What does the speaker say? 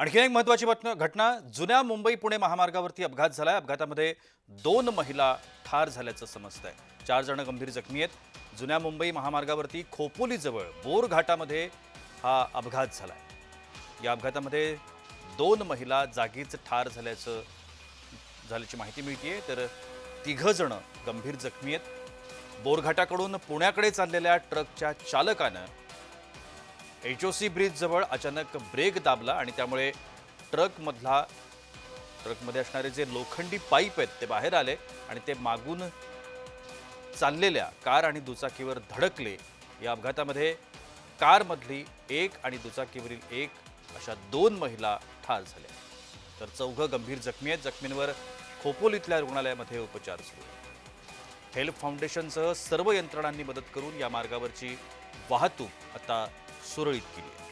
आणखी एक महत्त्वाची घटना जुन्या मुंबई पुणे महामार्गावरती अपघात झाला आहे अपघातामध्ये दोन महिला ठार झाल्याचं समजतं आहे चार जण गंभीर जखमी आहेत. जुन्या मुंबई महामार्गावरती खोपोलीजवळ बोर घाटामध्ये हा अपघात झालाय. या अपघातामध्ये दोन महिला जागीच ठार झाल्याचं झाल्याची माहिती मिळते तर तिघंजणं गंभीर जखमी आहेत. बोरघाटाकडून पुण्याकडे चाललेल्या ट्रकच्या चालकानं एच ओ सी ब्रिजजवळ अचानक ब्रेक दाबला आणि त्यामुळे ट्रकमधला ट्रकमध्ये असणारे जे लोखंडी पाईप आहेत ते बाहेर आले आणि ते मागून चाललेल्या कार आणि दुचाकीवर धडकले. या अपघातामध्ये कारमधली एक आणि दुचाकीवरील एक अशा दोन महिला ठार झाल्या. तर चौघं गंभीर जखमी आहेत. जखमींवर खोपोलीतल्या रुग्णालयामध्ये उपचार सुरू. हेल्प फाउंडेशनसह सर्व यंत्रणांनी मदत करून या मार्गावरची वाहतूक आता सुरळीत केली आहे.